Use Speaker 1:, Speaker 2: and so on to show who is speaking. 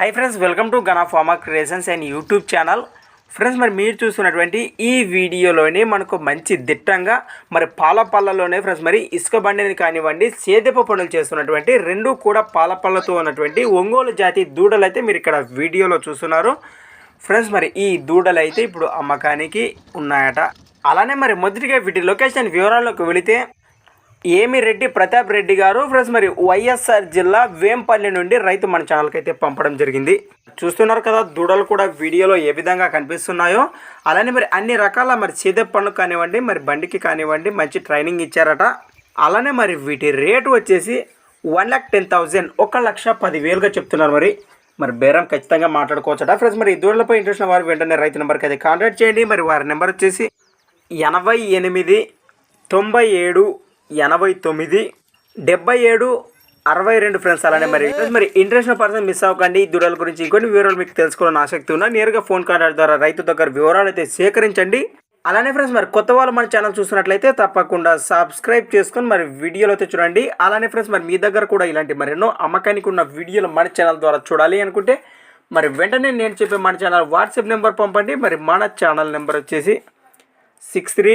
Speaker 1: Hi friends welcome to Gana pharma creations and YouTube channel friends మరి మీరు చూస్తున్నటువంటి ఈ వీడియోలోనే మనకు మంచి దిట్టంగా మరి పాల పళ్ళలోనే ఫ్రెండ్స్ మరి ఇసుక బండిని కానివ్వండి సేదెప పనులు చేస్తున్నటువంటి రెండు కూడా పాల పళ్ళతో ఉన్నటువంటి ఒంగోలు జాతి దూడలు అయితే మీరు ఇక్కడ వీడియోలో చూస్తున్నారు. ఫ్రెండ్స్ మరి ఈ దూడలు అయితే ఇప్పుడు అమ్మకానికి ఉన్నాయట. అలానే మరి మొదటిగా వీటి లొకేషన్ వివరాల్లోకి వెళితే ఏమి రెడ్డి ప్రతాప్ రెడ్డి గారు ఫ్రెండ్స్ మరి వైఎస్ఆర్ జిల్లా వేంపల్లి నుండి రైతు మన ఛానల్కి అయితే పంపడం జరిగింది. చూస్తున్నారు కదా దూడలు కూడా వీడియోలో ఏ విధంగా కనిపిస్తున్నాయో. అలానే మరి అన్ని రకాల మరి సీదే పనులు కానివ్వండి మరి బండికి కానివ్వండి మంచి ట్రైనింగ్ ఇచ్చారట. అలానే మరి వీటి రేటు వచ్చేసి వన్ ల్యాక్ టెన్ థౌజండ్ ఒక లక్ష పదివేలుగా చెప్తున్నారు మరి. మరి బేరం ఖచ్చితంగా మాట్లాడుకోవచ్చట. ఫ్రెండ్స్ మరి దూడలపై ఇంట్రెస్ట్ వారు వెంటనే రైతు నెంబర్కి అయితే కాంటాక్ట్ చేయండి. మరి వారి నెంబర్ వచ్చేసి ఎనభై ఎనిమిది తొంభై ఏడు ఎనభై తొమ్మిది డెబ్బై ఏడు అరవై రెండు ఫ్రెండ్స్ అలానే మరి. మరి ఇంట్రెస్ట్ పర్సన్ మిస్ అవ్వకండి. ఈ దూడల గురించి ఇంకొన్ని వివరాలు మీకు తెలుసుకోవాలని ఆసక్తి ఉన్నా నేరుగా ఫోన్ కాంటాక్ట్ ద్వారా రైతు దగ్గర వివరాలు అయితే సేకరించండి. అలానే ఫ్రెండ్స్ మరి కొత్త వాళ్ళు మన ఛానల్ చూస్తున్నట్లయితే తప్పకుండా సబ్స్క్రైబ్ చేసుకొని మరి వీడియోలు అయితే చూడండి. అలానే ఫ్రెండ్స్ మరి మీ దగ్గర కూడా ఇలాంటి మరెన్నో అమ్మకానికి ఉన్న వీడియోలు మన ఛానల్ ద్వారా చూడాలి అనుకుంటే మరి వెంటనే నేను చెప్పే మన ఛానల్ వాట్సాప్ నెంబర్ పంపండి. మరి మన ఛానల్ నెంబర్ వచ్చేసి six three